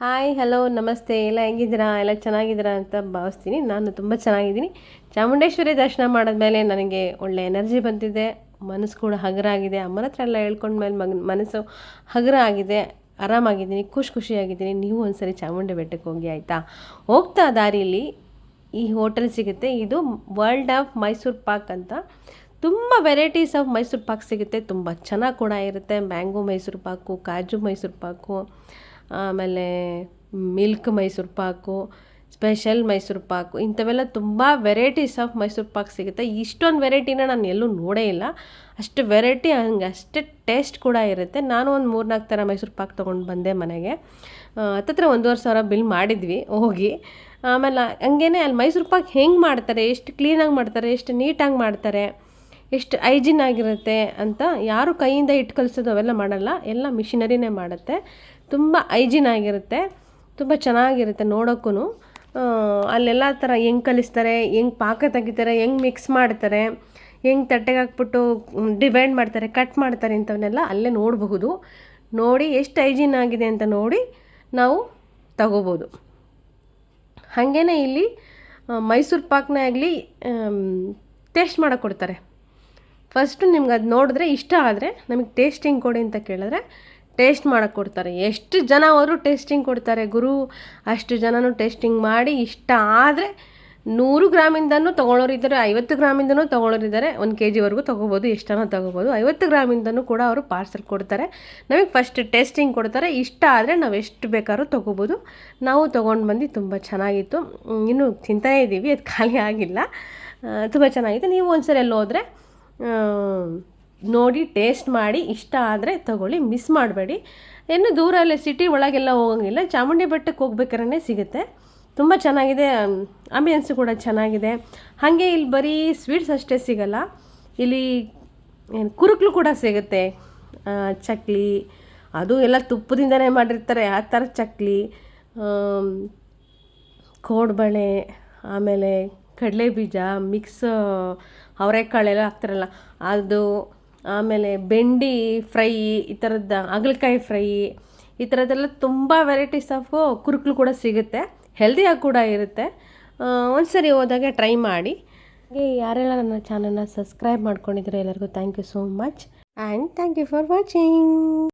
Hi hello ನಮಸ್ತೆ. ಎಲ್ಲ ಹೆಂಗಿದ್ದೀರಾ? ಎಲ್ಲ ಚೆನ್ನಾಗಿದ್ದೀರಾ ಅಂತ ಭಾವಿಸ್ತೀನಿ. ನಾನು ತುಂಬ ಚೆನ್ನಾಗಿದ್ದೀನಿ. ಚಾಮುಂಡೇಶ್ವರಿ ದರ್ಶನ ಮಾಡಿದ್ಮೇಲೆ ನನಗೆ ಒಳ್ಳೆ ಎನರ್ಜಿ ಬಂದಿದೆ. ಮನಸ್ಸು ಕೂಡ ಹಗರಾಗಿದೆ ಆಗಿದೆ. ಅಮ್ಮನ ಹತ್ರ ಎಲ್ಲ ಹೇಳ್ಕೊಂಡ್ಮೇಲೆ ಮಗ, ಮನಸ್ಸು ಹಗುರ ಆಗಿದೆ. ಆರಾಮಾಗಿದ್ದೀನಿ. ಖುಷಿ ಖುಷಿಯಾಗಿದ್ದೀನಿ. ನೀವು ಒಂದ್ಸರಿ ಚಾಮುಂಡಿ ಬೆಟ್ಟಕ್ಕೆ ಹೋಗಿ, ಆಯಿತಾ? ಹೋಗ್ತಾ ದಾರಿಯಲ್ಲಿ ಈ ಹೋಟೆಲ್ ಸಿಗುತ್ತೆ. ಇದು ವರ್ಲ್ಡ್ ಆಫ್ ಮೈಸೂರು ಪಾಕ್ ಅಂತ. ತುಂಬ ವೆರೈಟೀಸ್ ಆಫ್ ಮೈಸೂರು ಪಾಕ್ ಸಿಗುತ್ತೆ. ತುಂಬ ಚೆನ್ನಾಗಿ ಕೂಡ ಇರುತ್ತೆ. ಮ್ಯಾಂಗೋ ಮೈಸೂರು ಪಾಕು ಕಾಜು ಮೈಸೂರು ಪಾಕು ಆಮೇಲೆ ಮಿಲ್ಕ್ ಮೈಸೂರು ಪಾಕು, ಸ್ಪೆಷಲ್ ಮೈಸೂರು ಪಾಕು, ಇಂಥವೆಲ್ಲ ತುಂಬ ವೆರೈಟೀಸ್ ಆಫ್ ಮೈಸೂರು ಪಾಕ್ ಸಿಗುತ್ತೆ. ಇಷ್ಟೊಂದು ವೆರೈಟಿನ ನಾನು ಎಲ್ಲೂ ನೋಡೇ ಇಲ್ಲ. ಅಷ್ಟು ವೆರೈಟಿ ಹಂಗೆ ಅಷ್ಟೇ ಟೇಸ್ಟ್ ಕೂಡ ಇರುತ್ತೆ. ನಾನು ಒಂದು ಮೂರ್ನಾಲ್ಕು ಥರ ಮೈಸೂರು ಪಾಕ್ ತೊಗೊಂಡು ಬಂದೆ ಮನೆಗೆ. ಹತ್ತತ್ರ ಒಂದೂವರೆ ಸಾವಿರ ಬಿಲ್ ಮಾಡಿದ್ವಿ, ಹೋಗಿ. ಆಮೇಲೆ ಹಂಗೇನೆ ಅಲ್ಲಿ ಮೈಸೂರು ಪಾಕ್ ಹೆಂಗೆ ಮಾಡ್ತಾರೆ, ಎಷ್ಟು ಕ್ಲೀನಾಗಿ ಮಾಡ್ತಾರೆ, ಎಷ್ಟು ನೀಟಾಗಿ ಮಾಡ್ತಾರೆ, ಎಷ್ಟು ಹೈಜಿನ್ ಆಗಿರುತ್ತೆ ಅಂತ ಯಾರು ಕೈಯಿಂದ ಇಟ್ಟು ಕಲಿಸೋದು ಅವೆಲ್ಲ ಮಾಡಲ್ಲ. ಎಲ್ಲ ಮಿಷಿನರಿನೇ ಮಾಡುತ್ತೆ. ತುಂಬ ಐಜಿನ್ ಆಗಿರುತ್ತೆ, ತುಂಬ ಚೆನ್ನಾಗಿರುತ್ತೆ ನೋಡೋಕ್ಕೂ ಅಲ್ಲೆಲ್ಲ ಥರ ಹೆಂಗೆ ಕಲಿಸ್ತಾರೆ, ಹೆಂಗೆ ಪಾಕ ತೆಗಿತಾರೆ, ಹೆಂಗೆ ಮಿಕ್ಸ್ ಮಾಡ್ತಾರೆ, ಹೆಂಗೆ ತಟ್ಟೆಗೆ ಹಾಕ್ಬಿಟ್ಟು ಡಿವೈಡ್ ಮಾಡ್ತಾರೆ ಕಟ್ ಮಾಡ್ತಾರೆ ಇಂಥವನ್ನೆಲ್ಲ ಅಲ್ಲೇ ನೋಡಬಹುದು. ನೋಡಿ ಎಷ್ಟು ಐಜಿನ್ ಆಗಿದೆ ಅಂತ ನೋಡಿ ನಾವು ತಗೋಬೋದು. ಹಾಗೇನೆ ಇಲ್ಲಿ ಮೈಸೂರು ಪಾಕ್ನೇ ಆಗಲಿ ಟೇಸ್ಟ್ ಮಾಡೋಕೆ ಕೊಡ್ತಾರೆ. ಫಸ್ಟು ನಿಮ್ಗೆ ಅದು ನೋಡಿದ್ರೆ ಇಷ್ಟ ಆದರೆ ನಮಗೆ ಟೇಸ್ಟಿಂಗ್ ಕೊಡಿ ಅಂತ ಕೇಳಿದ್ರೆ ಟೇಸ್ಟ್ ಮಾಡೋಕ್ಕೆ ಕೊಡ್ತಾರೆ. ಎಷ್ಟು ಜನ ಅವರು ಟೇಸ್ಟಿಂಗ್ ಕೊಡ್ತಾರೆ ಗುರು. ಅಷ್ಟು ಜನನೂ ಟೇಸ್ಟಿಂಗ್ ಮಾಡಿ ಇಷ್ಟ ಆದರೆ ನೂರು ಗ್ರಾಮಿಂದನೂ ತೊಗೊಳ್ಳೋರಿದ್ದಾರೆ ಐವತ್ತು ಗ್ರಾಮಿಂದನೂ ತೊಗೊಳ್ಳೋರಿದ್ದಾರೆ ಒಂದು ಕೆ ಜಿವರೆಗೂ ತೊಗೋಬೋದು ಎಷ್ಟನ ತೊಗೋಬೋದು. ಐವತ್ತು ಗ್ರಾಮಿಂದನೂ ಕೂಡ ಅವರು ಪಾರ್ಸಲ್ ಕೊಡ್ತಾರೆ. ನಮಗೆ ಫಸ್ಟ್ ಟೇಸ್ಟಿಂಗ್ ಕೊಡ್ತಾರೆ. ಇಷ್ಟ ಆದರೆ ನಾವು ಎಷ್ಟು ಬೇಕಾದ್ರೂ ತೊಗೋಬೋದು. ನಾವು ತೊಗೊಂಡು ಬಂದು ತುಂಬ ಚೆನ್ನಾಗಿತ್ತು. ಇನ್ನೂ ತಿಂತಾನೇ ಇದ್ದೀವಿ ಅದು ಖಾಲಿ ಆಗಿಲ್ಲ. ತುಂಬ ಚೆನ್ನಾಗಿತ್ತು ನೀವು ಒಂದ್ಸರಿ ಅಲ್ಲಿ ಹೋದರೆ ನೋಡಿ ಟೇಸ್ಟ್ ಮಾಡಿ ಇಷ್ಟ ಆದರೆ ತಗೊಳ್ಳಿ, ಮಿಸ್ ಮಾಡಬೇಡಿ. ಇನ್ನು ದೂರಲ್ಲೇ ಸಿಟಿ ಒಳಗೆಲ್ಲ ಹೋಗಂಗಿಲ್ಲ. ಚಾಮುಂಡಿ ಬೆಟ್ಟಕ್ಕೆ ಹೋಗ್ಬೇಕಾದ್ರೆ ಸಿಗುತ್ತೆ. ತುಂಬ ಚೆನ್ನಾಗಿದೆ ಆಂಬಿಯನ್ಸು ಕೂಡ ಚೆನ್ನಾಗಿದೆ. ಹಾಗೆ ಇಲ್ಲಿ ಬರೀ ಸ್ವೀಟ್ಸ್ ಅಷ್ಟೇ ಸಿಗಲ್ಲ. ಇಲ್ಲಿ ಏನು ಕುರುಕ್ಲು ಕೂಡ ಸಿಗುತ್ತೆ. ಚಕ್ಲಿ, ಅದು ಎಲ್ಲ ತುಪ್ಪದಿಂದನೇ ಮಾಡಿರ್ತಾರೆ. ಆ ಥರ ಚಕ್ಲಿ ಕೋಡ್ಬಳೆ, ಆಮೇಲೆ ಕಡಲೆ ಬೀಜ ಮಿಕ್ಸ್ ಅವರೆಕಾಳೆಲ್ಲ ಹಾಕ್ತಾರಲ್ಲ, ಅದು ಆಮೇಲೆ ಬೆಂಡಿ ಫ್ರೈ, ಈ ಥರದ್ದು ಹಾಗಲಕಾಯಿ ಫ್ರೈ, ಈ ಥರದ್ದೆಲ್ಲ ತುಂಬ ವೆರೈಟೀಸ್ ಆಫ್ ಕುರುಕ್ಲು ಕೂಡ ಸಿಗುತ್ತೆ. ಹೆಲ್ದಿಯಾಗಿ ಕೂಡ ಇರುತ್ತೆ. ಒಂದು ಸರಿ ಹೋದಾಗ ಟ್ರೈ ಮಾಡಿ. ಹಾಗೆ ಯಾರೆಲ್ಲ ನನ್ನ ಚಾನಲ್ನ ಸಬ್ಸ್ಕ್ರೈಬ್ ಮಾಡ್ಕೊಂಡಿದ್ರೆ ಎಲ್ಲರಿಗೂ thank you so much and thank you for watching